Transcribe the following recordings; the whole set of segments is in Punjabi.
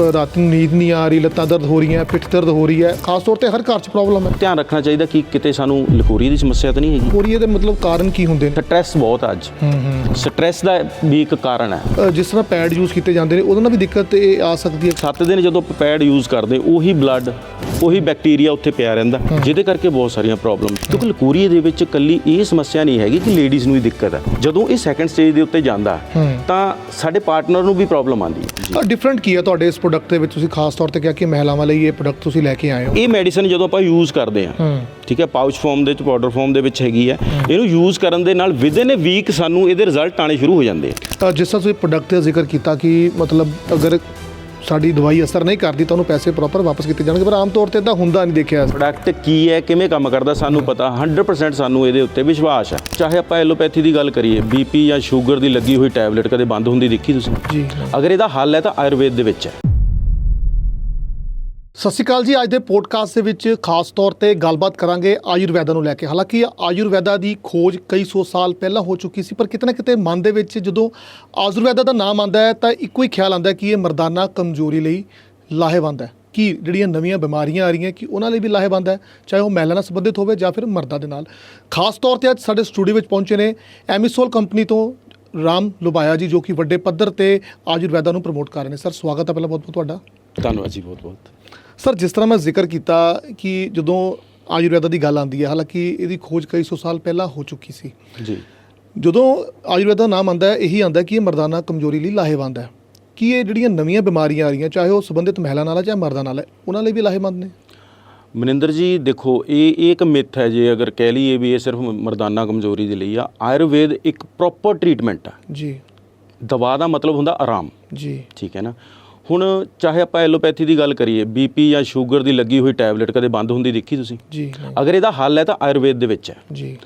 ਰਾਤ ਨੂੰ ਨੀਂਦ ਨਹੀਂ ਆ ਰਹੀ ਲੱਤਾਂ ਦਰਦ ਹੋ ਰਹੀਆਂ ਪਿੱਠ ਦਰਦ ਹੋ ਰਹੀ ਹੈ। ਖਾਸ ਤੌਰ ਤੇ ਹਰ ਘਰ 'ਚ ਪ੍ਰੋਬਲਮ ਹੈ। ਧਿਆਨ ਰੱਖਣਾ ਚਾਹੀਦਾ ਕਿ ਕਿਤੇ ਸਾਨੂੰ ਲਕੋਰੀ ਦੀ ਸਮੱਸਿਆ ਤਾਂ ਨਹੀਂ ਹੈਗੀ। ਕੋਰੀਏ ਦੇ ਮਤਲਬ ਕਾਰਨ ਕੀ ਹੁੰਦੇ ਨੇ? ਸਟ੍ਰੈਸ ਬਹੁਤ ਅੱਜ। ਹੂੰ ਹੂੰ। ਸਟ੍ਰੈਸ ਦਾ ਵੀ ਇੱਕ ਕਾਰਨ ਹੈ। ਜਿਸ ਤਰ੍ਹਾਂ ਪੈਡ ਯੂਜ਼ ਕੀਤੇ ਜਾਂਦੇ ਨੇ ਉਹਦੇ ਨਾਲ ਵੀ ਦਿੱਕਤ ਇਹ ਆ ਸਕਦੀ ਹੈ। 7 ਦਿਨ ਜਦੋਂ ਪੈਡ ਯੂਜ਼ ਕਰਦੇ ਉਹੀ ਬਲੱਡ ਉਹੀ ਬੈਕਟੀਰੀਆ ਉੱਥੇ ਪਿਆ ਰਹਿੰਦਾ ਜਿਹਦੇ ਕਰਕੇ ਬਹੁਤ ਸਾਰੀਆਂ ਪ੍ਰੋਬਲਮ ਕਿਉਂਕਿ ਲਕੂਰੀਏ ਦੇ ਵਿੱਚ ਕੱਲੀ ਇਹ ਸਮੱਸਿਆ ਨਹੀਂ ਹੈਗੀ ਕਿ ਲੇਡੀਜ਼ ਨੂੰ ਹੀ ਦਿੱਕਤ ਹੈ। ਜਦੋਂ ਇਹ ਸੈਕੰਡ ਸਟੇਜ ਦੇ ਉੱਤੇ ਜਾਂਦਾ। ਤਾਂ ਸਾਡੇ ਪਾਰਟਨਰ ਨੂੰ ਵੀ ਪ੍ਰੋਬਲਮ ਆਉਂਦੀ ਹੈ। ਡਿਫਰੈਂਟ ਕੀ ਹੈ ਤੁਹਾਡੇ ਇਸ ਪ੍ਰੋਡਕਟ ਦੇ ਵਿੱਚ ਤੁਸੀਂ ਖਾਸ ਤੌਰ ਤੇ ਕਿਹਾ ਕਿ ਮਹਿਲਾਵਾਂ ਲਈ ਇਹ ਪ੍ਰੋਡਕਟ ਤੁਸੀਂ ਲੈ ਕੇ ਆਏ ਹੋ। ਇਹ ਮੈਡੀਸਨ ਜਦੋਂ ਆਪਾਂ ਯੂਜ਼ ਕਰਦੇ ਹੂੰ ਠੀਕ ਹੈ ਪਾਊਚ ਫਾਰਮ ਦੇ ਵਿੱਚ ਪਾਊਡਰ ਫਾਰਮ ਦੇ ਵਿੱਚ ਹੈਗੀ ਹੈ। ਇਹਨੂੰ ਯੂਜ਼ ਕਰਨ ਦੇ ਨਾਲ ਵਿਦਿਨ ਅ ਵੀਕ ਸਾਨੂੰ ਇਹਦੇ ਰਿਜ਼ਲਟ ਆਣੇ ਸ਼ੁਰੂ ਹੋ ਜਾਂਦੇ ਆ। ਜਿਸ ਤਰ੍ਹਾਂ ਤੁਸੀਂ ਪ੍ਰੋਡਕਟ ਦਾ ਜ਼ਿਕਰ ਕੀਤਾ ਕਿ ਮਤਲਬ ਅਗਰ ਸਾਡੀ ਦਵਾਈ ਅਸਰ ਨਹੀਂ ਕਰਦੀ ਤਾਂ ਉਹਨੂੰ ਪੈਸੇ ਪ੍ਰੋਪਰ ਵਾਪਸ ਕੀਤੇ ਜਾਣਗੇ ਪਰ ਆਮ ਤੌਰ ਤੇ ਇਦਾਂ ਹੁੰਦਾ ਨਹੀਂ ਦੇਖਿਆ। ਪ੍ਰੋਡਕਟ ਕੀ ਹੈ ਕਿਵੇਂ ਕੰਮ ਕਰਦਾ ਸਾਨੂੰ ਪਤਾ 100% ਸਾਨੂੰ ਇਹਦੇ ਉੱਤੇ ਵਿਸ਼ਵਾਸ ਹੈ। ਚਾਹੇ ਆਪਾਂ ਐਲੋਪੈਥੀ ਦੀ ਗੱਲ ਕਰੀਏ ਬੀਪੀ ਜਾਂ ਸ਼ੂਗਰ ਦੀ ਲੱਗੀ ਹੋਈ ਟੈਬਲੇਟ ਕਦੇ ਬੰਦ ਹੁੰਦੀ ਦੇਖੀ ਤੁਸੀਂ? ਜੀ। ਅਗਰ ਇਹਦਾ ਹੱਲ ਹੈ ਤਾਂ ਆਯੁਰਵੇਦ ਦੇ ਵਿੱਚ ਹੈ। ਸਤਿ ਸ਼੍ਰੀ ਅਕਾਲ ਜੀ, ਅੱਜ ਦੇ ਪੋਡਕਾਸਟ ਦੇ ਵਿੱਚ ਖਾਸ ਤੌਰ ਤੇ ਗੱਲਬਾਤ ਕਰਾਂਗੇ ਆਯੁਰਵੈਦਾ ਨੂੰ ਲੈ ਕੇ। ਹਾਲਾਂਕਿ ਆਯੁਰਵੈਦਾ ਦੀ ਖੋਜ ਕਈ ਸੌ ਸਾਲ ਪਹਿਲਾਂ ਹੋ ਚੁੱਕੀ ਸੀ, ਪਰ ਕਿਤੇ ਨਾ ਕਿਤੇ ਮਨ ਦੇ ਵਿੱਚ ਜਦੋਂ ਆਯੁਰਵੈਦਾ ਦਾ ਨਾਮ ਆਉਂਦਾ ਹੈ, ਤਾਂ ਇੱਕੋ ਹੀ ਖਿਆਲ ਆਉਂਦਾ ਕਿ ਇਹ ਮਰਦਾਨਾ ਕਮਜ਼ੋਰੀ ਲਈ ਲਾਹੇਵੰਦ ਹੈ। ਕਿ ਜਿਹੜੀਆਂ ਨਵੀਆਂ ਬਿਮਾਰੀਆਂ ਆ ਰਹੀਆਂ, ਕਿ ਉਹਨਾਂ ਲਈ ਵੀ ਲਾਹੇਵੰਦ ਹੈ, ਚਾਹੇ ਉਹ ਮਹਿਲਾ ਨਾਲ ਸੰਬੰਧਿਤ ਹੋਵੇ ਜਾਂ ਫਿਰ ਮਰਦਾਂ ਦੇ ਨਾਲ। ਖਾਸ ਤੌਰ ਤੇ ਅੱਜ ਸਾਡੇ ਸਟੂਡੀਓ ਵਿੱਚ ਪਹੁੰਚੇ ਨੇ ਐਮਿਸੋਲ ਕੰਪਨੀ ਤੋਂ ਰਾਮ ਲੁਬਾਇਆ ਜੀ, ਜੋ ਕਿ ਵੱਡੇ ਪੱਧਰ ਤੇ ਆਯੁਰਵੈਦਾ ਨੂੰ ਪ੍ਰਮੋਟ ਕਰ ਰਹੇ ਨੇ। ਸਰ, ਸਵਾਗਤ ਹੈ ਪਹਿਲਾਂ ਬਹੁਤ ਬਹੁਤ ਤੁਹਾਡਾ। ਧੰਨਵਾਦ ਜੀ ਬਹੁਤ ਬਹੁਤ ਸਰ ਜਿਸ ਤਰ੍ਹਾਂ ਮੈਂ ਜ਼ਿਕਰ ਕੀਤਾ ਕਿ ਜਦੋਂ ਆਯੁਰਵੈਦਾ ਦੀ ਗੱਲ ਆਉਂਦੀ ਹੈ ਹਾਲਾਂਕਿ ਇਹਦੀ ਖੋਜ ਕਈ ਸੌ ਸਾਲ ਪਹਿਲਾਂ ਹੋ ਚੁੱਕੀ ਸੀ। ਜੀ। ਜਦੋਂ ਆਯੁਰਵੈਦਾ ਦਾ ਨਾਮ ਆਉਂਦਾ ਹੈ ਇਹੀ ਆਉਂਦਾ ਕਿ ਇਹ ਮਰਦਾਨਾ ਕਮਜ਼ੋਰੀ ਲਈ ਲਾਹੇਵੰਦ ਹੈ। ਕਿ ਇਹ ਜਿਹੜੀਆਂ ਨਵੀਆਂ ਬਿਮਾਰੀਆਂ ਆ ਰਹੀਆਂ ਚਾਹੇ ਉਹ ਸੰਬੰਧਿਤ ਮਹਿਲਾ ਨਾਲ ਹੈ ਚਾਹੇ ਮਰਦਾਂ ਨਾਲ ਹੈ ਉਹਨਾਂ ਲਈ ਵੀ ਲਾਹੇਵੰਦ ਨੇ? ਮਨਿੰਦਰ ਜੀ ਦੇਖੋ ਇਹ ਇਹ ਇੱਕ ਮਿੱਥ ਹੈ ਜੇ ਅਗਰ ਕਹਿ ਲਈਏ ਵੀ ਇਹ ਸਿਰਫ ਮਰਦਾਨਾ ਕਮਜ਼ੋਰੀ ਦੇ ਲਈ ਆ। ਆਯੁਰਵੇਦ ਇੱਕ ਪ੍ਰੋਪਰ ਟ੍ਰੀਟਮੈਂਟ ਆ। ਜੀ। ਦਵਾ ਦਾ ਮਤਲਬ ਹੁੰਦਾ ਆਰਾਮ। ਜੀ। ਠੀਕ ਹੈ ਨਾ? ਹੁਣ ਚਾਹੇ ਆਪਾਂ ਐਲੋਪੈਥੀ ਦੀ ਗੱਲ ਕਰੀਏ ਬੀਪੀ ਜਾਂ ਸ਼ੂਗਰ ਦੀ ਲੱਗੀ ਹੋਈ ਟੈਬਲੇਟ ਕਦੇ ਬੰਦ ਹੁੰਦੀ ਦੇਖੀ ਤੁਸੀਂ? ਜੀ ਅਗਰ ਇਹਦਾ ਹੱਲ ਹੈ ਤਾਂ ਆਯੁਰਵੇਦ ਦੇ ਵਿੱਚ ਹੈ। ਜੀ।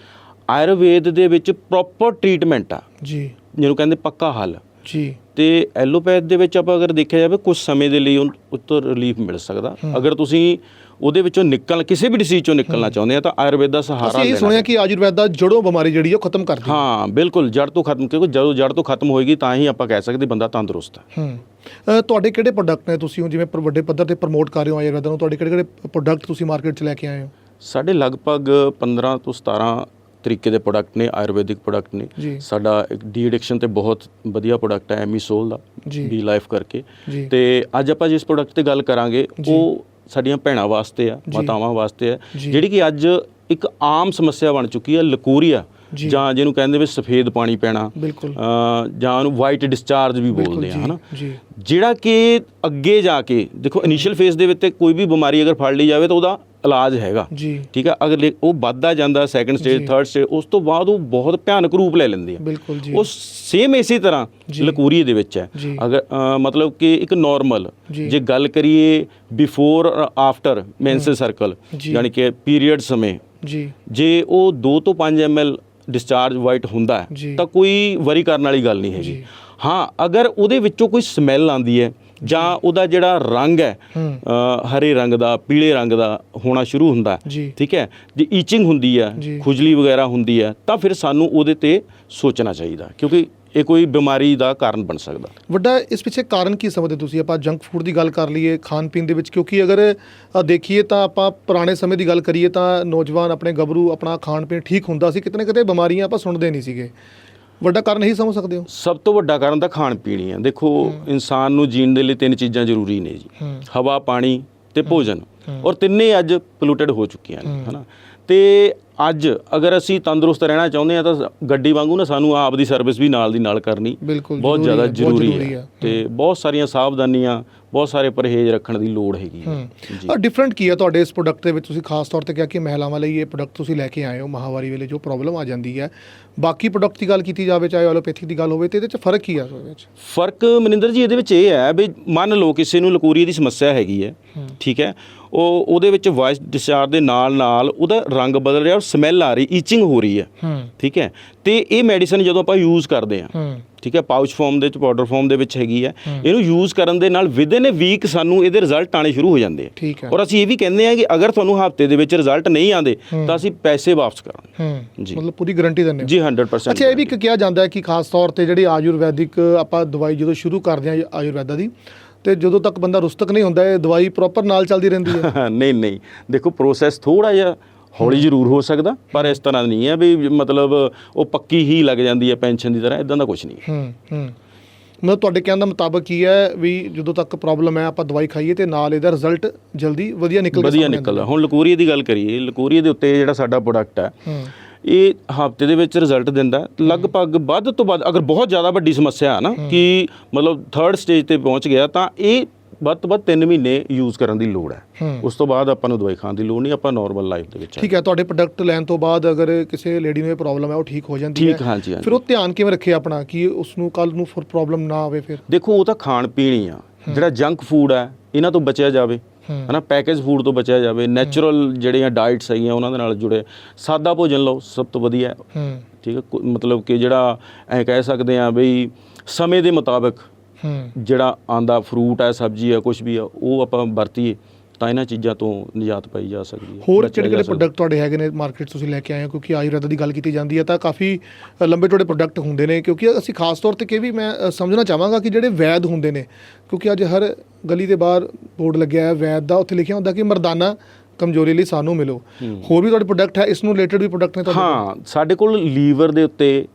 ਆਯੁਰਵੇਦ ਦੇ ਵਿੱਚ ਪ੍ਰੋਪਰ ਟ੍ਰੀਟਮੈਂਟ ਆ। ਜੀ। ਜਿਹਨੂੰ ਕਹਿੰਦੇ ਪੱਕਾ ਹੱਲ। ਜੀ। ਤੇ ਐਲੋਪੈਥ ਦੇ ਵਿੱਚ ਆਪਾਂ ਅਗਰ ਦੇਖਿਆ ਜਾਵੇ ਕੁਝ ਸਮੇਂ ਦੇ ਲਈ ਉਹ ਉੱਤੋਂ ਰਿਲੀਫ ਮਿਲ ਸਕਦਾ। ਅਗਰ ਤੁਸੀਂ ਉਹਦੇ ਵਿੱਚੋਂ ਨਿਕਲ ਕਿਸੇ ਵੀ ਡਿਸੀਜ਼ ਚੋਂ ਨਿਕਲਣਾ ਚਾਹੁੰਦੇ ਆ ਤਾਂ ਆਯੁਰਵੇਦ ਦਾ ਸਹਾਰਾ ਅਸੀਂ ਇਹ ਸੁਣਿਆ ਕਿ ਆਯੁਰਵੈਦਾ ਜੜੋਂ ਬਿਮਾਰੀ ਜਿਹੜੀ ਉਹ ਖਤਮ ਕਰਦੀ ਹੈ ਬਿਲਕੁਲ ਜੜ ਤੋਂ ਖਤਮ ਕਿਉਂਕਿ ਜਦੋਂ ਜੜ ਤੋਂ ਖਤਮ ਹੋਏਗੀ ਤਾਂ ਹੀ ਆਪਾਂ ਕਹਿ ਸਕਦੇ ਬੰਦਾ ਤੰਦਰੁਸਤ ਹੈ। ਹੂੰ। ਤੁਹਾਡੇ ਕਿਹੜੇ ਪ੍ਰੋਡਕਟ ਨੇ ਤੁਸੀਂ ਜਿਵੇਂ ਵੱਡੇ ਪੱਧਰ ਤੇ ਪ੍ਰਮੋਟ ਕਰ ਰਹੇ ਹੋ ਆਯੁਰਵੈਦਾ ਨੂੰ ਤੁਹਾਡੇ ਕਿਹੜੇ ਕਿਹੜੇ ਪ੍ਰੋਡਕਟ ਤੁਸੀਂ ਮਾਰਕੀਟ 'ਚ ਲੈ ਕੇ ਆਏ ਹੋ? ਸਾਡੇ ਲਗਭਗ 15 ਤੋਂ 17 ਤਰੀਕੇ ਦੇ ਪ੍ਰੋਡਕਟ ਨੇ ਆਯੁਰਵੈਦਿਕ ਪ੍ਰੋਡਕਟ ਨੇ। ਸਾਡਾ ਇੱਕ ਡੀ ਐਡਿਕਸ਼ਨ ਤੇ ਬਹੁਤ ਵਧੀਆ ਪ੍ਰੋਡਕਟ ਹੈ ਐਮੀਸੋਲ ਦਾ। ਬੀ ਲਾਈਫ ਕਰਕੇ। ਤੇ ਅੱਜ ਆਪਾਂ ਜਿਸ ਪ੍ਰੋਡਕਟ ਤੇ ਗੱਲ ਕਰਾਂਗੇ ਉਹ ਸਾਡੀਆਂ ਭੈਣਾਂ ਵਾਸਤੇ ਆ ਮਾਤਾਵਾਂ ਵਾਸਤੇ ਆ। ਜਿਹੜੀ ਕਿ ਅੱਜ ਇੱਕ ਆਮ ਸਮੱਸਿਆ ਬਣ ਚੁੱਕੀ ਹੈ ਲਕੂਰੀਆ। ਜੀ। ਜਿਹਨੂੰ ਕਹਿੰਦੇ ਵੀ ਸਫੇਦ ਪਾਣੀ ਪੈਣਾ। ਜਾਂ ਉਹਨੂੰ ਵਾਈਟ ਡਿਸਚਾਰਜ ਵੀ ਬੋਲਦੇ ਆ ਹਨਾ? ਜਿਹੜਾ ਕਿ ਅੱਗੇ ਜਾ ਕੇ ਦੇਖੋ ਇਨੀਸ਼ੀਅਲ ਫੇਸ ਦੇ ਵਿੱਚ ਕੋਈ ਵੀ ਬਿਮਾਰੀ ਅਗਰ ਫੜ ਲਈ ਜਾਵੇ ਤਾਂ ਉਹਦਾ ਇਲਾਜ ਹੈਗਾ ਜੀ ਠੀਕ ਹੈ ਅਗਰ ਲੇ- ਉਹ ਵੱਧਦਾ ਜਾਂਦਾ ਸੈਕੰਡ ਸਟੇਜ। ਥਰਡ ਸਟੇਜ ਉਸ ਤੋਂ ਬਾਅਦ ਉਹ ਬਹੁਤ ਭਿਆਨਕ ਰੂਪ ਲੈ ਲੈਂਦੀ ਬਿਲਕੁਲ ਜੀ ਉਹ ਸੇਮ ਇਸੇ ਤਰ੍ਹਾਂ। ਲਕੂਰੀ ਦੇ ਵਿੱਚ ਹੈ। ਅਗਰ ਮਤਲਬ ਕਿ ਇੱਕ ਨਾਰਮਲ ਜੀ। ਗੱਲ ਕਰੀਏ ਬਿਫੋਰ ਆਫਟਰ ਮੈਂਸਲ ਸਰਕਲ। ਯਾਨੀ ਕਿ ਪੀਰੀਅਡ ਸਮੇਂ ਜੀ ਜੇ ਉਹ 2 ਤੋਂ 5 ml ਡਿਸਚਾਰਜ ਵਾਈਟ ਹੁੰਦਾ। ਤਾਂ ਕੋਈ ਵਰੀ ਕਰਨ ਵਾਲੀ ਗੱਲ ਨਹੀਂ ਹੈਗੀ। ਹਾਂ ਅਗਰ ਉਹਦੇ ਵਿੱਚੋਂ ਕੋਈ ਸਮੈਲ ਆਂਦੀ ਹੈ ਜਾਂ ਉਹਦਾ ਜਿਹੜਾ ਰੰਗ ਹੈ ਹਰੇ ਰੰਗ ਦਾ ਪੀਲੇ ਰੰਗ ਦਾ ਹੋਣਾ ਸ਼ੁਰੂ ਹੁੰਦਾ ਠੀਕ ਹੈ? ਜੇ ਈਚਿੰਗ ਹੁੰਦੀ ਹੈ। ਖੁਜਲੀ ਵਗੈਰਾ ਹੁੰਦੀ ਹੈ ਤਾਂ ਫਿਰ ਸਾਨੂੰ ਉਹਦੇ ਤੇ ਸੋਚਣਾ ਚਾਹੀਦਾ ਕਿਉਂਕਿ ਇਹ ਕੋਈ ਬਿਮਾਰੀ ਦਾ ਕਾਰਨ ਬਣ ਸਕਦਾ। ਵੱਡਾ ਇਸ ਪਿੱਛੇ ਕਾਰਨ ਕੀ ਸਮਝਦੇ ਤੁਸੀਂ? ਆਪਾਂ ਜੰਕ ਫੂਡ ਦੀ ਗੱਲ ਕਰ ਲਈਏ ਖਾਣ ਪੀਣ ਦੇ ਵਿੱਚ ਕਿਉਂਕਿ ਅਗਰ ਦੇਖੀਏ ਤਾਂ ਆਪਾਂ ਪੁਰਾਣੇ ਸਮੇਂ ਦੀ ਗੱਲ ਕਰੀਏ ਤਾਂ ਨੌਜਵਾਨ ਆਪਣੇ ਗੱਭਰੂ ਆਪਣਾ ਖਾਣ ਪੀਣ ਠੀਕ ਹੁੰਦਾ ਸੀ ਕਿਤੇ ਨਾ ਕਿਤੇ ਬਿਮਾਰੀਆਂ ਆਪਾਂ ਸੁਣਦੇ ਨਹੀਂ ਸੀਗੇ। ਵੱਡਾ ਕਾਰਨ ਇਹੀ ਸਮਝ ਸਕਦੇ ਹੋ? ਸਭ ਤੋਂ ਵੱਡਾ ਕਾਰਨ ਤਾਂ ਖਾਣ ਪੀਣ ਹੀ ਹੈ ਦੇਖੋ ਇਨਸਾਨ ਨੂੰ ਜੀਣ ਦੇ ਲਈ ਤਿੰਨ ਚੀਜ਼ਾਂ ਜ਼ਰੂਰੀ ਨੇ ਜੀ। ਹਵਾ ਪਾਣੀ ਤੇ ਭੋਜਨ। ਔਰ ਤਿੰਨੇ ਅੱਜ ਪੋਲੂਟਡ ਹੋ ਚੁੱਕੀਆਂ ਨੇ ਹਨਾ। ਤੇ ਅੱਜ ਅਗਰ ਅਸੀਂ ਤੰਦਰੁਸਤ ਰਹਿਣਾ ਚਾਹੁੰਦੇ ਆ ਤਾਂ ਗੱਡੀ ਵਾਂਗੂ ਨਾ ਸਾਨੂੰ ਆਪ ਦੀ ਸਰਵਿਸ ਵੀ ਨਾਲ ਦੀ ਨਾਲ ਕਰਨੀ ਬਹੁਤ ਜ਼ਿਆਦਾ ਜ਼ਰੂਰੀ ਹੈ। ਤੇ ਬਹੁਤ ਸਾਰੀਆਂ ਸਾਵਧਾਨੀਆਂ ਬਹੁਤ ਸਾਰੇ ਪਰਹੇਜ਼ ਰੱਖਣ ਦੀ ਲੋੜ ਹੈਗੀ ਹੈ। ਜੀ। ਆ ਡਿਫਰੈਂਟ ਕੀ ਹੈ ਤੁਹਾਡੇ ਇਸ ਪ੍ਰੋਡਕਟ ਦੇ ਵਿੱਚ? ਤੁਸੀਂ ਖਾਸ ਤੌਰ ਤੇ ਕਿਹਾ ਕਿ ਮਹਿਲਾਵਾਂ ਲਈ ਇਹ ਪ੍ਰੋਡਕਟ ਤੁਸੀਂ ਲੈ ਕੇ ਆਏ ਹੋ ਮਹਾਵਾਰੀ ਵੇਲੇ ਜੋ ਪ੍ਰੋਬਲਮ ਆ ਜਾਂਦੀ ਹੈ। ਬਾਕੀ ਪ੍ਰੋਡਕਟ ਦੀ ਗੱਲ ਕੀਤੀ ਜਾਵੇ ਚਾਹੇ ਐਲੋਪੈਥਿਕ ਦੀ ਗੱਲ ਹੋਵੇ ਤੇ ਇਹਦੇ ਚ ਫ਼ਰਕ ਕੀ ਹੈ ਉਹਦੇ ਵਿੱਚ? ਫ਼ਰਕ ਮਨਿੰਦਰ ਜੀ ਇਹਦੇ ਵਿੱਚ ਇਹ ਹੈ ਵੀ ਮੰਨ ਲਓ ਕਿਸੇ ਨੂੰ ਲਕੂਰੀ ਦੀ ਸਮੱਸਿਆ ਹੈਗੀ ਹੈ ਠੀਕ ਹੈ? ਉਹ ਉਹਦੇ ਵਿੱਚ ਵਾਇਸ ਡਿਸਚਾਰਜ ਦੇ ਨਾਲ ਨਾਲ ਉਹਦਾ ਰੰਗ ਬਦਲ ਰਿਹਾ ਔਰ ਸਮੈਲ ਆ ਰਹੀ ਈਚਿੰਗ ਹੋ ਰਹੀ ਹੂੰ। ਠੀਕ ਹੈ? ਤੇ ਇਹ ਮੈਡੀਸਨ ਜਦੋਂ ਆਪਾਂ ਯੂਜ਼ ਕਰਦੇ ਹੂੰ ਠੀਕ ਹੈ ਪਾਊਚ ਫਾਰਮ ਦੇ ਵਿੱਚ ਪਾਊਡਰ ਫਾਰਮ ਦੇ ਵਿੱਚ ਹੈਗੀ ਹੈ ਇਹਨੂੰ ਯੂਜ਼ ਕਰਨ ਦੇ ਨਾਲ ਵਿਦਿਨ ਅ ਵੀਕ ਸਾਨੂੰ ਇਹਦੇ ਰਿਜ਼ਲਟ ਆਣੇ ਸ਼ੁਰੂ ਹੋ ਜਾਂਦੇ ਆ। ਠੀਕ ਹੈ। ਔਰ ਅਸੀਂ ਇਹ ਵੀ ਕਹਿੰਦੇ ਆ ਕਿ ਅਗਰ ਤੁਹਾਨੂੰ ਹਫ਼ਤੇ ਦੇ ਵਿੱਚ ਰਿਜ਼ਲਟ ਨਹੀਂ ਆਉਂਦੇ ਤਾਂ ਅਸੀਂ ਪੈਸੇ ਵਾਪਸ ਕਰਾਂਗੇ। ਜੀ। ਮਤਲਬ ਪੂਰੀ ਗਾਰੰਟੀ ਦਿੰਦੇ ਜੀ 100% ਅੱਛਾ ਇਹ ਵੀ ਇੱਕ ਕਿਹਾ ਜਾਂਦਾ ਹੈ ਕਿ ਖਾਸ ਤੌਰ ਤੇ ਜਿਹੜੀ ਆਯੁਰਵੈਦਿਕ ਆਪਾਂ ਦਵਾਈ ਜਦੋਂ ਸ਼ੁਰੂ ਕਰਦੇ ਹਾਂ ਆਯੁਰਵੈਦਾ ਦੀ ਤੇ ਜਦੋਂ ਤੱਕ ਬੰਦਾ ਰੁਸਤਕ ਨਹੀਂ ਹੁੰਦਾ ਇਹ ਦਵਾਈ ਪ੍ਰੋਪਰ ਨਾਲ ਚੱਲਦੀ ਰਹਿੰਦੀ ਹੈ। ਨਹੀਂ ਨਹੀਂ। ਦੇਖੋ ਪ੍ਰੋਸੈਸ ਥੋੜਾ ਜਿਹਾ ਹੌਲੀ ਜ਼ਰੂਰ ਹੋ ਸਕਦਾ ਪਰ ਇਸ ਤਰ੍ਹਾਂ ਨਹੀਂ ਹੈ ਵੀ ਮਤਲਬ ਉਹ ਪੱਕੀ ਹੀ ਲੱਗ ਜਾਂਦੀ ਹੈ ਪੈਨਸ਼ਨ ਦੀ ਤਰ੍ਹਾਂ ਇਦਾਂ ਦਾ ਕੁਝ ਨਹੀਂ ਹੈ। ਹੂੰ ਮਤਲਬ ਤੁਹਾਡੇ ਕਹਿਣ ਦਾ ਮੁਤਾਬਕ ਕੀ ਹੈ ਵੀ ਜਦੋਂ ਤੱਕ ਪ੍ਰੋਬਲਮ ਹੈ ਆਪਾਂ ਦਵਾਈ ਖਾਈਏ ਤੇ ਨਾਲ ਇਹਦਾ ਰਿਜ਼ਲਟ ਜਲਦੀ ਵਧੀਆ ਨਿਕਲ ਵਧੀਆ ਨਿਕਲਦਾ। ਹੁਣ ਲਕੂਰੀਏ ਦੀ ਗੱਲ ਕਰੀਏ ਲਕੂਰੀਏ ਦੇ ਉੱਤੇ ਜਿਹੜਾ ਸਾਡਾ ਪ੍ਰੋਡਕਟ ਹੈ ਹੂੰ। ਇਹ ਹਫ਼ਤੇ ਦੇ ਵਿੱਚ ਰਿਜ਼ਲਟ ਦਿੰਦਾ। ਲਗਭਗ ਵੱਧ ਤੋਂ ਵੱਧ ਅਗਰ ਬਹੁਤ ਜ਼ਿਆਦਾ ਵੱਡੀ ਸਮੱਸਿਆ ਹੈ ਨਾ ਕਿ ਮਤਲਬ ਥਰਡ ਸਟੇਜ ਤੇ ਪਹੁੰਚ ਗਿਆ ਤਾਂ ਇਹ ਵੱਧ ਤੋਂ ਵੱਧ 3 ਮਹੀਨੇ ਯੂਜ਼ ਕਰਨ ਦੀ ਲੋੜ ਹੈ। ਉਸ ਤੋਂ ਬਾਅਦ ਆਪਾਂ ਨੂੰ ਦਵਾਈ ਖਾਣ ਦੀ ਲੋੜ ਨਹੀਂ ਆਪਾਂ ਨਾਰਮਲ ਲਾਈਫ ਦੇ ਵਿੱਚ ਠੀਕ ਹੈ ਤੁਹਾਡੇ ਪ੍ਰੋਡਕਟ ਲੈਣ ਤੋਂ ਬਾਅਦ ਅਗਰ ਕਿਸੇ ਲੇਡੀ ਨੂੰ ਇਹ ਪ੍ਰੋਬਲਮ ਹੈ ਉਹ ਠੀਕ ਹੋ ਜਾਂਦੀ ਹੈ। ਠੀਕ ਹਾਂਜੀ। ਫਿਰ ਉਹ ਧਿਆਨ ਕਿਵੇਂ ਰੱਖੇ ਆਪਣਾ ਕਿ ਉਸ ਨੂੰ ਕੱਲ ਨੂੰ ਫਿਰ ਪ੍ਰੋਬਲਮ ਨਾ ਆਵੇ ਫਿਰ? ਦੇਖੋ ਉਹ ਤਾਂ ਖਾਣ ਪੀਣ ਹੀ ਆ। ਜਿਹੜਾ ਜੰਕ ਫੂਡ ਹੈ ਇਹਨਾਂ ਤੋਂ ਬਚਿਆ ਜਾਵੇ। ਹਨਾ ਪੈਕੇਜ ਫੂਡ ਤੋਂ ਬਚਿਆ ਜਾਵੇ। ਨੈਚੁਰਲ ਜਿਹੜੀਆਂ ਡਾਈਟਸ ਹੈਗੀਆਂ ਉਹਨਾਂ ਦੇ ਨਾਲ ਜੁੜੇ। ਸਾਦਾ ਭੋਜਨ ਲਓ ਸਭ ਤੋਂ ਵਧੀਆ। ਠੀਕ ਹੈ ਮਤਲਬ ਕਿ ਜਿਹੜਾ ਐ ਕਹਿ ਸਕਦੇ ਆ ਬਈ ਸਮੇਂ ਦੇ ਮੁਤਾਬਕ ਜਿਹੜਾ ਆਂਦਾ ਫਰੂਟ ਹੈ ਸਬਜ਼ੀ ਹੈ ਕੁਝ ਵੀ ਆ ਉਹ ਆਪਾਂ ਵਰਤੀਏ ਤਾਂ ਇਹਨਾਂ ਚੀਜ਼ਾਂ ਤੋਂ ਨਿਜਾਤ ਪਾਈ ਜਾ ਸਕਦੀ ਹੈ ਹੋਰ ਕਿਹੜੇ ਕਿਹੜੇ। ਪ੍ਰੋਡਕਟ ਤੁਹਾਡੇ ਹੈਗੇ ਨੇ ਮਾਰਕੀਟ ਤੁਸੀਂ ਲੈ ਕੇ ਆਏ ਹੋ? ਕਿਉਂਕਿ ਆਯੁਰਵੈਦ ਦੀ ਗੱਲ ਕੀਤੀ ਜਾਂਦੀ ਹੈ ਤਾਂ ਕਾਫੀ ਲੰਬੇ ਚੌੜੇ ਪ੍ਰੋਡਕਟ ਹੁੰਦੇ ਨੇ ਕਿਉਂਕਿ ਅਸੀਂ ਖਾਸ ਤੌਰ ਤੇ ਕਿ ਵੀ ਮੈਂ ਸਮਝਣਾ ਚਾਹਾਂਗਾ ਕਿ ਜਿਹੜੇ ਵੈਦ ਹੁੰਦੇ ਨੇ ਕਿਉਂਕਿ ਅੱਜ ਹਰ ਗਲੀ ਦੇ ਬਾਹਰ ਬੋਰਡ ਲੱਗਿਆ ਹੈ ਵੈਦ ਦਾ ਉੱਥੇ ਲਿਖਿਆ ਹੁੰਦਾ ਕਿ ਮਰਦਾਨਾ ਕਮਜ਼ੋਰੀ ਲਈ ਸਾਨੂੰ ਮਿਲੋ। ਹੋਰ ਵੀ ਤੁਹਾਡੇ ਪ੍ਰੋਡਕਟ ਹੈ ਇਸ ਨੂੰ ਰਿਲੇਟਡ ਵੀ ਪ੍ਰੋਡਕਟ ਨੇ ਤੁਹਾਡੇ ਹਾਂ ਸਾਡੇ ਕੋਲ ਲੀਵਰ ਦੇ ਉੱਤੇ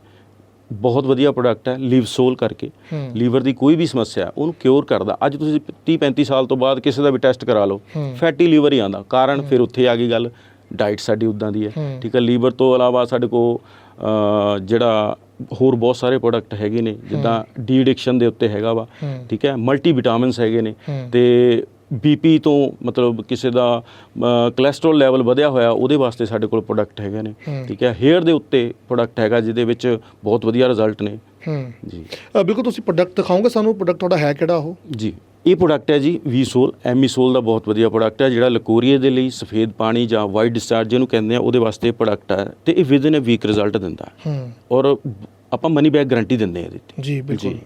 ਬਹੁਤ ਵਧੀਆ ਪ੍ਰੋਡਕਟ ਹੈ ਲਿਵ ਸੋਲ ਕਰਕੇ। ਲੀਵਰ ਦੀ ਕੋਈ ਵੀ ਸਮੱਸਿਆ ਉਹਨੂੰ ਕਿਉਰ ਕਰਦਾ ਅੱਜ ਤੁਸੀਂ 30 35 ਸਾਲ ਤੋਂ ਬਾਅਦ ਕਿਸੇ ਦਾ ਵੀ ਟੈਸਟ ਕਰਾ ਲਓ। ਫੈਟੀ ਲੀਵਰ ਹੀ ਆਂਦਾ ਕਾਰਨ ਫਿਰ ਉੱਥੇ ਆ ਗਈ ਗੱਲ ਡਾਈਟ ਸਾਡੀ ਉਦਾਂ ਦੀ ਹੈ। ਠੀਕ ਹੈ ਲੀਵਰ ਤੋਂ ਇਲਾਵਾ ਸਾਡੇ ਕੋਲ ਜਿਹੜਾ ਹੋਰ ਬਹੁਤ ਸਾਰੇ ਪ੍ਰੋਡਕਟ ਹੈਗੇ ਨੇ ਜਿੱਦਾਂ ਡੀ ਐਡਿਕਸ਼ਨ ਦੇ ਉੱਤੇ ਹੈਗਾ ਵਾ। ਠੀਕ ਹੈ ਮਲਟੀ ਵਿਟਾਮਿਨਸ ਹੈਗੇ ਨੇ। ਤੇ ਬੀਪੀ ਤੋਂ ਮਤਲਬ ਕਿਸੇ ਦਾ ਕੋਲੇਸਟ੍ਰੋਲ ਲੈਵਲ ਵਧਿਆ ਹੋਇਆ ਉਹਦੇ ਵਾਸਤੇ ਸਾਡੇ ਕੋਲ ਪ੍ਰੋਡਕਟ ਹੈਗੇ ਨੇ। ਠੀਕ ਹੈ? ਹੇਅਰ ਦੇ ਉੱਤੇ ਪ੍ਰੋਡਕਟ ਹੈਗਾ ਜਿਹਦੇ ਵਿੱਚ ਬਹੁਤ ਵਧੀਆ ਰਿਜ਼ਲਟ ਨੇ। ਹੂੰ। ਜੀ। ਬਿਲਕੁਲ ਤੁਸੀਂ ਪ੍ਰੋਡਕਟ ਦਿਖਾਓਗੇ ਸਾਨੂੰ ਪ੍ਰੋਡਕਟ ਤੁਹਾਡਾ ਹੈ ਕਿਹੜਾ ਉਹ? ਜੀ। ਇਹ ਪ੍ਰੋਡਕਟ ਹੈ ਜੀ ਵੀਸੋਲ ਐਮੀਸੋਲ ਦਾ ਬਹੁਤ ਵਧੀਆ ਪ੍ਰੋਡਕਟ ਹੈ ਜਿਹੜਾ ਲਕੋਰੀਏ ਦੇ ਲਈ ਸਫੇਦ ਪਾਣੀ ਜਾਂ ਵਾਈਟ ਡਿਸਚਾਰਜ ਜਿਹਨੂੰ ਕਹਿੰਦੇ ਆ ਉਹਦੇ ਵਾਸਤੇ ਪ੍ਰੋਡਕਟ ਹੈ ਤੇ ਇਹ within a week result ਦਿੰਦਾ। ਹੈ। ਔਰ ਆਪਾਂ ਮਨੀ ਬੈਕ ਗਾਰੰਟੀ ਦਿੰਦੇ ਆ ਇਹਦੇ ਤੇ। ਜੀ ਬਿਲਕੁਲ।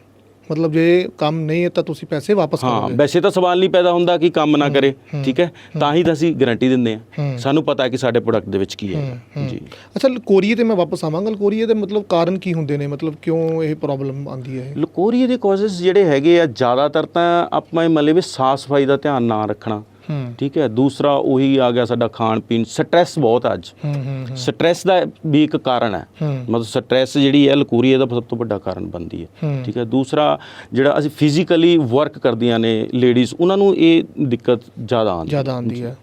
ਮਤਲਬ ਜੇ ਕੰਮ ਨਹੀਂ ਹੈ ਤਾਂ ਤੁਸੀਂ ਪੈਸੇ ਵਾਪਸ ਹਾਂ ਕਰੋਗੇ। ਵੈਸੇ ਤਾਂ ਸਵਾਲ ਨਹੀਂ ਪੈਦਾ ਹੁੰਦਾ ਕਿ ਕੰਮ ਨਾ ਕਰੇ ਠੀਕ ਹੈ? ਤਾਂ ਹੀ ਤਾਂ ਅਸੀਂ ਗਾਰੰਟੀ ਦਿੰਦੇ ਆ ਹੂੰ। ਸਾਨੂੰ ਪਤਾ ਹੈ ਕਿ ਸਾਡੇ ਪ੍ਰੋਡਕਟ ਦੇ ਵਿੱਚ ਕੀ ਹੂੰ। ਜੀ। ਅੱਛਾ ਕੋਰੀਏ ਤੇ ਮੈਂ ਵਾਪਸ ਆਵਾਂਗਾ। ਕੋਰੀਏ ਦੇ ਮਤਲਬ ਕਾਰਨ ਕੀ ਹੁੰਦੇ ਨੇ? ਮਤਲਬ ਕਿਉਂ ਇਹ ਪ੍ਰੋਬਲਮ ਆਂਦੀ ਹੈ? ਲਕੋਰੀਏ ਦੇ ਕਾਜ਼ਸ ਜਿਹੜੇ ਹੈਗੇ ਆ ਜ਼ਿਆਦਾਤਰ ਤਾਂ ਆਪਾਂ ਇਹ ਮਤਲਬ ਵੀ ਸਾਫ਼ ਸਫ਼ਾਈ ਦਾ ਧਿਆਨ ਨਾ ਰੱਖਣਾ। ਠੀਕ ਹੈ, ਦੂਸਰਾ ਉਹੀ ਆ ਗਿਆ ਸਾਡਾ ਖਾਣ ਪੀਣ ਸਟ੍ਰੈਸ ਬਹੁਤ ਅੱਜ। ਸਟ੍ਰੈਸ ਦਾ ਵੀ ਇੱਕ ਕਾਰਨ ਹੈ। ਮਤਲਬ ਸਟ੍ਰੈਸ ਜਿਹੜੀ ਹੈ ਲਕੂਰੀਏ ਇਹਦਾ ਸਭ ਤੋਂ ਵੱਡਾ ਕਾਰਨ ਬਣਦੀ ਹੈ। ਠੀਕ ਹੈ, ਦੂਸਰਾ ਜਿਹੜਾ ਅਸੀਂ ਫਿਜ਼ੀਕਲੀ ਵਰਕ ਕਰਦੀਆਂ ਨੇ ਲੇਡੀਜ਼ ਉਹਨਾਂ ਨੂੰ ਇਹ ਦਿੱਕਤ ਜ਼ਿਆਦਾ ਆਉਂਦੀ ਜ਼ਿਆਦਾ ਹੈ।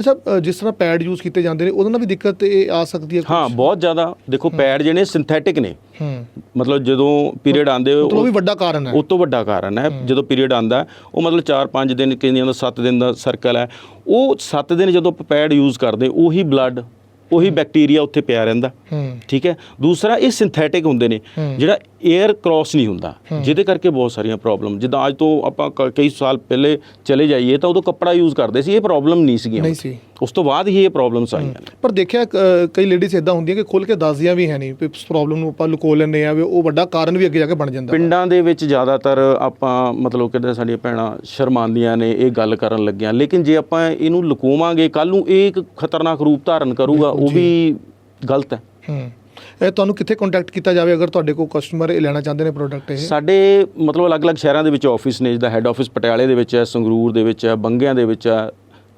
ਅੱਛਾ ਜਿਸ ਤਰ੍ਹਾਂ ਪੈਡ ਯੂਜ਼ ਕੀਤੇ ਜਾਂਦੇ ਨੇ ਉਹਦੇ ਨਾਲ ਵੀ ਦਿੱਕਤ ਇਹ ਆ ਸਕਦੀ ਹੈ? ਹਾਂ ਬਹੁਤ ਜ਼ਿਆਦਾ। ਦੇਖੋ ਪੈਡ ਜਿਹੜੇ ਸਿੰਥੈਟਿਕ ਨੇ ਹੂੰ। ਮਤਲਬ ਜਦੋਂ ਪੀਰੀਅਡ ਆਉਂਦੇ ਮਤਲਬ ਉਹ ਵੀ ਵੱਡਾ ਕਾਰਨ ਹੈ। ਉਹ ਤੋਂ ਵੱਡਾ ਕਾਰਨ ਹੈ ਜਦੋਂ ਪੀਰੀਅਡ ਆਂਦਾ ਉਹ ਮਤਲਬ 4-5 ਦਿਨ ਕਿੰਨੀਆਂ ਦਾ 7 ਦਿਨ ਦਾ ਸਰਕਲ ਹੈ। ਉਹ 7 ਦਿਨ ਜਦੋਂ ਪੈਡ ਯੂਜ਼ ਕਰਦੇ ਉਹੀ ਬਲੱਡ ਉਹੀ ਬੈਕਟੀਰੀਆ ਉੱਥੇ ਪਿਆ ਰਹਿੰਦਾ। ਠੀਕ ਹੈ? ਦੂਸਰਾ ਇਹ ਸਿੰਥੈਟਿਕ ਹੁੰਦੇ ਨੇ। ਜਿਹੜਾ 에ਅਰ ਕ੍ਰਾਸ ਨਹੀਂ ਹੁੰਦਾ ਜਿਹਦੇ ਕਰਕੇ ਬਹੁਤ ਸਾਰੀਆਂ ਪ੍ਰੋਬਲਮ ਜਿੱਦਾਂ ਅੱਜ ਤੋਂ ਆਪਾਂ ਕ- ਕਈ ਸਾਲ ਪਹਿਲੇ ਚਲੇ ਜਾਈਏ ਤਾਂ ਉਦੋਂ ਕੱਪੜਾ ਯੂਜ਼ ਕਰਦੇ ਸੀ ਇਹ ਪ੍ਰੋਬਲਮ ਨਹੀਂ ਸੀਗੀਆਂ ਨਹੀਂ ਸੀ। ਉਸ ਤੋਂ ਬਾਅਦ ਹੀ ਇਹ ਪ੍ਰੋਬਲਮਸ ਆਈਆਂ ਪਰ ਦੇਖਿਆ ਕਈ ਲੇਡੀਜ਼ ਇਦਾਂ ਹੁੰਦੀਆਂ ਕਿ ਖੁੱਲ ਕੇ ਦੱਸਦੀਆਂ ਵੀ ਹੈ ਨਹੀਂ ਇਸ ਪ੍ਰੋਬਲਮ ਨੂੰ ਆਪਾਂ ਲੁਕੋ ਲੈਂਦੇ ਆ ਵੀ ਉਹ ਵੱਡਾ ਕਾਰਨ ਵੀ ਅੱਗੇ ਜਾ ਕੇ ਬਣ ਜਾਂਦਾ। ਪਿੰਡਾਂ ਦੇ ਵਿੱਚ ਜ਼ਿਆਦਾਤਰ ਆਪਾਂ ਮਤਲਬ ਕਿਤੇ ਸਾਡੀਆਂ ਭੈਣਾਂ ਸ਼ਰਮਾਂਦੀਆਂ ਨੇ ਇਹ ਗੱਲ ਕਰਨ ਲੱਗਿਆਂ। ਲੇਕਿਨ ਜੇ ਆਪਾਂ ਇਹਨੂੰ ਲੁਕੋਵਾਂਗੇ ਕੱਲ ਨੂੰ ਇਹ ਇੱਕ ਖਤਰਨਾਕ ਰੂਪ ਧਾਰਨ ਕਰੂਗਾ ਉਹ ਵੀ ਗਲਤ ਹੈ। ਹੂੰ। ਇਹ ਤੁਹਾਨੂੰ ਕਿੱਥੇ ਕੰਟੈਕਟ ਕੀਤਾ ਜਾਵੇ ਅਗਰ ਤੁਹਾਡੇ ਕੋਲ ਕਸਟਮਰ ਇਹ ਲੈਣਾ ਚਾਹੁੰਦੇ ਨੇ ਪ੍ਰੋਡਕਟ ਇਹ? ਸਾਡੇ ਮਤਲਬ ਅਲੱਗ-ਅਲੱਗ ਸ਼ਹਿਰਾਂ ਦੇ ਵਿੱਚ ਆਫਿਸ ਨੇ ਜਿਹਦਾ ਹੈੱਡ ਆਫਿਸ ਪਟਿਆਲੇ ਦੇ ਵਿੱਚ ਹੈ, ਸੰਗਰੂਰ ਦੇ ਵਿੱਚ ਹੈ, ਬੰਗਿਆਂ ਦੇ ਵਿੱਚ ਹੈ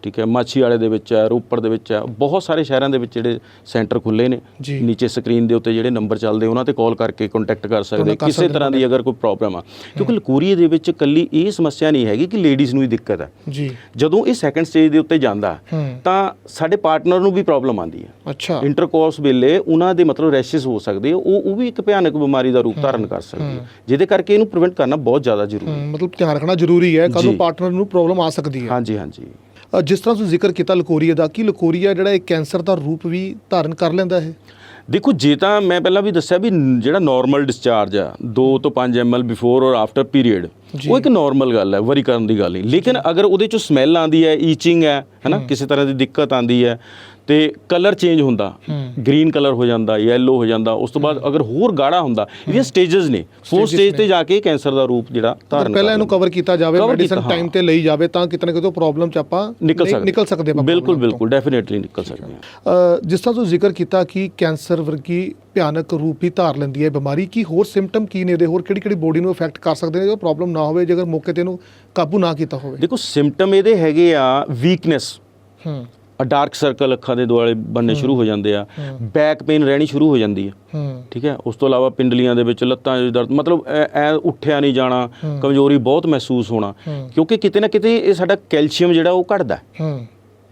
ਠੀਕ ਹੈ ਮਾਛੀ ਵਾਲੇ ਦੇ ਵਿੱਚ ਹੈ ਰੋਪੜ ਦੇ ਵਿੱਚ ਹੈ ਬਹੁਤ ਸਾਰੇ ਸ਼ਹਿਰਾਂ ਦੇ ਵਿੱਚ ਜਿਹੜੇ ਸੈਂਟਰ ਖੁੱਲੇ ਨੇ। ਜੀ। ਨੀਚੇ ਸਕਰੀਨ ਦੇ ਉੱਤੇ ਜਿਹੜੇ ਨੰਬਰ ਚੱਲਦੇ ਉਹਨਾਂ ਤੇ ਕਾਲ ਕਰਕੇ ਕੰਟੈਕਟ ਕਰ ਸਕਦੇ ਕਰ ਕਿਸੇ ਸਕਦੇ ਤਰ੍ਹਾਂ ਦੀ ਅਗਰ ਕੋਈ ਪ੍ਰੋਬਲਮ ਆ। ਕਿਉਂਕਿ ਲਕੂਰੀਏ ਦੇ ਵਿੱਚ ਕੱਲੀ ਇਹ ਸਮੱਸਿਆ ਨਹੀਂ ਹੈਗੀ ਕਿ ਲੇਡੀਜ਼ ਨੂੰ ਹੀ ਦਿੱਕਤ ਹੈ। ਜੀ। ਜਦੋਂ ਇਹ ਸੈਕੰਡ ਸਟੇਜ ਦੇ ਉੱਤੇ ਜਾਂਦਾ ਹੂੰ। ਤਾਂ ਸਾਡੇ ਪਾਰਟਨਰ ਨੂੰ ਵੀ ਪ੍ਰੋਬਲਮ ਆਉਂਦੀ ਹੈ। ਅੱਛਾ। ਇੰਟਰਕੋਰਸ ਵੇਲੇ ਉਹਨਾਂ ਦੇ ਮਤਲਬ ਰੈਸ਼ਸ ਹੋ ਸਕਦੇ ਆ ਉਹ ਉਹ ਵੀ ਇੱਕ ਭਿਆਨਕ ਬਿਮਾਰੀ ਦਾ ਰੂਪ ਧਾਰਨ ਕਰ ਸਕਦੀ ਹੈ। ਜਿਹਦੇ ਕਰਕੇ ਇਹਨੂੰ ਪ੍ਰੀਵੈਂਟ ਕਰਨਾ ਬਹੁਤ ਜ਼ਿਆਦਾ ਜ਼ਰੂਰੀ ਹੈ। ਮਤਲਬ ਧਿਆਨ ਰੱਖਣਾ ਜ਼ਰੂਰੀ ਹੈ। ਕੱਲ ਨੂੰ ਜੀ। ਪਾਰਟਨਰ ਨੂੰ ਪ੍ਰੋਬਲਮ ਆ ਸਕਦੀ ਹੈ। ਹਾਂਜੀ ਹਾਂਜੀ। ਜਿਸ ਤਰ੍ਹਾਂ ਤੁਸੀਂ ਜ਼ਿਕਰ ਕੀਤਾ ਲਕੋਰੀਆ ਦਾ ਕੀ ਲਕੋਰੀਆ ਜਿਹੜਾ ਇਹ ਕੈਂਸਰ ਦਾ ਰੂਪ ਵੀ ਧਾਰਨ ਕਰ ਲੈਂਦਾ ਹੈ? ਦੇਖੋ ਜੇ ਤਾਂ ਮੈਂ ਪਹਿਲਾਂ ਵੀ ਦੱਸਿਆ ਵੀ ਜਿਹੜਾ ਨਾਰਮਲ ਡਿਸਚਾਰਜ ਆ 2 ਤੋਂ 5 ml ਬਿਫੋਰ ਔਰ ਆਫਟਰ ਪੀਰੀਅਡ। ਉਹ ਇੱਕ ਨਾਰਮਲ ਗੱਲ ਹੈ ਵਰੀ ਕਰਨ ਦੀ ਗੱਲ ਨਹੀਂ। ਲੇਕਿਨ ਅਗਰ ਉਹਦੇ ਚੋਂ ਸਮੈਲ ਆਂਦੀ ਹੈ ਈਚਿੰਗ ਹੈ ਹੈਨਾ ਕਿਸੇ ਤਰ੍ਹਾਂ ਦੀ ਦਿੱਕਤ ਆਂਦੀ ਹੈ ਤੇ ਕਲਰ ਚੇਂਜ ਹੁੰਦਾ ਹੂੰ। ਗ੍ਰੀਨ ਕਲਰ ਹੋ ਜਾਂਦਾ ਯੈਲੋ ਹੋ ਜਾਂਦਾ ਉਸ ਤੋਂ ਬਾਅਦ ਅਗਰ ਹੋਰ ਗਾੜਾ ਹੁੰਦਾ ਇਹਦੀਆਂ ਸਟੇजेस ਨੇ। ਫੋਰ ਸਟੇਜ ਤੇ ਜਾ ਕੇ ਕੈਂਸਰ ਦਾ ਰੂਪ ਜਿਹੜਾ ਧਾਰਨ ਪਹਿਲਾਂ ਇਹਨੂੰ। ਕਵਰ ਕੀਤਾ ਜਾਵੇ ਮੈਡੀਸਨ ਟਾਈਮ ਹਾਂ। ਤੇ ਲਈ ਜਾਵੇ ਤਾਂ ਕਿਤੇ ਨਾ ਕਿਤੇ ਪ੍ਰੋਬਲਮ ਚ ਆਪਾਂ ਨਿਕਲ ਸਕਦੇ। ਨਿਕਲ ਸਕਦੇ ਆਪਾਂ ਬਿਲਕੁਲ। ਬਿਲਕੁਲ ਡੈਫੀਨਿਟਲੀ ਨਿਕਲ ਸਕਦੇ ਹਾਂ। ਜਿਸ ਤਰ੍ਹਾਂ ਤੁਸੀਂ ਜ਼ਿਕਰ ਕੀਤਾ ਕਿ ਕੈਂਸਰ ਵਰਗੀ ਭਿਆਨਕ ਰੂਪ ਹੀ ਧਾਰ ਲੈਂਦੀ ਹੈ ਬਿਮਾਰੀ ਕੀ ਹੋਰ ਸਿੰਪਟਮ ਕੀ ਨੇ ਇਹਦੇ? ਹੋਰ ਕਿਹੜੀ ਕਿਹੜੀ ਬੋਡੀ ਨੂੰ ਇਫੈਕਟ ਕਰ ਸਕਦੇ ਨੇ ਜੋ ਪ੍ਰੋਬਲਮ ਨਾ ਹੋਵੇ ਜੇਕਰ ਮੌਕੇ ਤੇ ਇਹਨੂੰ ਕਾਬੂ ਨਾ ਕੀਤਾ ਹੋਵੇ? ਦੇਖੋ ਸਿੰਪਟਮ ਇਹਦੇ ਹੈਗੇ ਆ ਵੀਕਨੈਸ ਹੂੰ। ਡਾਰਕ ਸਰਕਲ ਅੱਖਾਂ ਦੇ ਦੁਆਲੇ ਬੰਨੇ ਸ਼ੁਰੂ ਹੋ ਜਾਂਦੇ ਆ। ਬੈਕ ਪੇਨ ਰਹਿਣੀ ਸ਼ੁਰੂ ਹੋ ਜਾਂਦੀ ਹੈ। ਠੀਕ ਹੈ? ਉਸ ਤੋਂ ਇਲਾਵਾ ਪਿੰਡਲੀਆਂ ਦੇ ਵਿੱਚ ਲੱਤਾਂ 'ਚ ਦਰਦ ਮਤਲਬ ਐ ਉੱਠਿਆ ਨਹੀਂ ਜਾਣਾ। ਕਮਜ਼ੋਰੀ ਬਹੁਤ ਮਹਿਸੂਸ ਹੋਣਾ। ਕਿਉਂਕਿ ਕਿਤੇ ਨਾ ਕਿਤੇ ਇਹ ਸਾਡਾ ਕੈਲਸ਼ੀਅਮ ਜਿਹੜਾ ਉਹ ਘਟਦਾ।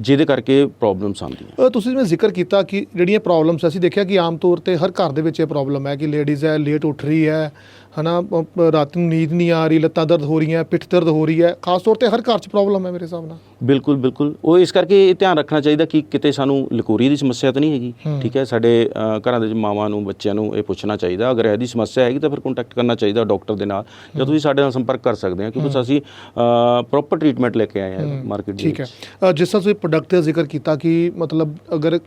ਜਿਹਦੇ ਕਰਕੇ ਪ੍ਰੋਬਲਮਸ ਆਉਂਦੀਆਂ। ਤੁਸੀਂ ਜਿਵੇਂ ਜ਼ਿਕਰ ਕੀਤਾ ਕਿ ਜਿਹੜੀਆਂ ਪ੍ਰੋਬਲਮਸ ਅਸੀਂ ਦੇਖਿਆ ਕਿ ਆਮ ਤੌਰ ਤੇ ਹਰ ਘਰ ਦੇ ਵਿੱਚ ਇਹ ਪ੍ਰੋਬਲਮ ਹੈ ਕਿ ਲੇਡੀਜ਼ ਹੈ ਲੇਟ ਉੱਠ ਰਹੀ ਹੈ ਹਨਾ ਰਾਤ ਨੂੰ ਨੀਂਦ ਨਹੀਂ ਆ ਰਹੀ ਲੱਤਾਂ ਦਰਦ ਹੋ ਰਹੀਆਂ ਪਿੱਠ ਦਰਦ ਹੋ ਰਹੀ ਹੈ ਖਾਸ ਤੌਰ ਤੇ ਹਰ ਘਰ 'ਚ ਪ੍ਰੋਬਲਮ ਹੈ ਮੇਰੇ ਹਿਸਾਬ ਨਾਲ। ਬਿਲਕੁਲ ਬਿਲਕੁਲ। ਉਹ ਇਸ ਕਰਕੇ ਇਹ ਧਿਆਨ ਰੱਖਣਾ ਚਾਹੀਦਾ ਕਿ ਕਿਤੇ ਸਾਨੂੰ ਲਕੋਰੀ ਦੀ ਸਮੱਸਿਆ ਤਾਂ ਨਹੀਂ ਹੈਗੀ। ਠੀਕ ਹੈ? ਸਾਡੇ ਘਰਾਂ ਦੇ ਵਿੱਚ ਮਾਵਾਂ ਨੂੰ ਬੱਚਿਆਂ ਨੂੰ ਇਹ ਪੁੱਛਣਾ ਚਾਹੀਦਾ। ਅਗਰ ਇਹਦੀ ਸਮੱਸਿਆ ਹੈਗੀ ਤਾਂ ਫਿਰ ਕੰਟੈਕਟ ਕਰਨਾ ਚਾਹੀਦਾ ਡਾਕਟਰ ਦੇ ਨਾਲ ਜਾਂ ਤੁਸੀਂ ਸਾਡੇ ਨਾਲ ਸੰਪਰਕ ਕਰ ਸਕਦੇ ਹੋ ਕਿਉਂਕਿ ਅਸੀਂ ਪ੍ਰੋਪਰ ਟ੍ਰੀਟਮੈਂਟ ਲੈ ਕੇ ਆਏ ਹਾਂ ਮਾਰਕੀਟ ਦੇ ਠੀਕ ਹੈ। ਜਿਸ ਤਰ੍ਹਾਂ ਤੁਸੀਂ ਪ੍ਰੋਡਕਟ ਦਾ ਜ਼ਿਕਰ ਕੀਤਾ ਕਿ ਮਤਲਬ ਅਗਰ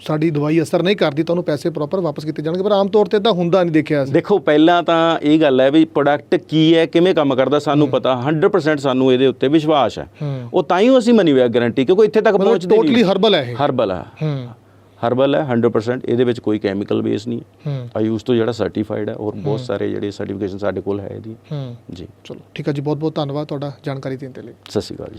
ਸਾਡੀ ਦਵਾਈ ਅਸਰ ਨਹੀਂ ਕਰਦੀ ਤਾਂ ਉਹਨੂੰ ਪੈਸੇ ਪ੍ਰੋਪਰ ਵਾਪਸ ਕੀਤੇ ਜਾਣਗੇ ਪਰ ਆਮ ਤੌਰ ਤੇ ਇਦਾਂ ਹੁੰਦਾ ਨਹੀਂ ਦੇਖਿਆ ਅਸੀਂ। ਦੇਖੋ ਪਹਿਲਾਂ ਤਾਂ ਇਹ ਗੱਲ ਹੈ ਵੀ ਪ੍ਰੋਡਕਟ ਕੀ ਹੈ ਕਿਵੇਂ ਕੰਮ ਕਰਦਾ ਸਾਨੂੰ ਪਤਾ 100% ਸਾਨੂੰ ਇਹਦੇ ਉੱਤੇ ਵਿਸ਼ਵਾਸ ਹੈ। ਉਹ ਤਾਂ ਹੀ ਅਸੀਂ ਮਨੀ ਬੈਕ ਗਾਰੰਟੀ ਕਿਉਂਕਿ ਇੱਥੇ ਤੱਕ ਪਹੁੰਚਦੇ ਟੋਟਲੀ ਹਰਬਲ ਹੈ ਇਹ। ਹਰਬਲ ਹੈ। ਹਰਬਲ ਹੈ 100% ਇਹਦੇ ਵਿੱਚ ਕੋਈ ਕੈਮੀਕਲ ਬੇਸ ਨਹੀਂ ਹੈ। ਆਯੂਸ਼ ਤੋਂ ਜਿਹੜਾ ਸਰਟੀਫਾਈਡ ਹੈ ਔਰ ਬਹੁਤ ਸਾਰੇ ਜਿਹੜੇ ਸਰਟੀਫਿਕੇਸ਼ਨ ਸਾਡੇ ਕੋਲ ਹੈ ਇਹਦੀ। ਹੂੰ। ਜੀ। ਚਲੋ ਠੀਕ ਹੈ ਜੀ ਬਹੁਤ ਬਹੁਤ ਧੰਨਵਾਦ ਤੁਹਾਡਾ ਜਾਣਕਾਰੀ ਦੇਣ ਦੇ ਲਈ। ਸਤਿ ਸ਼੍ਰੀ ਅਕਾਲ ਜੀ।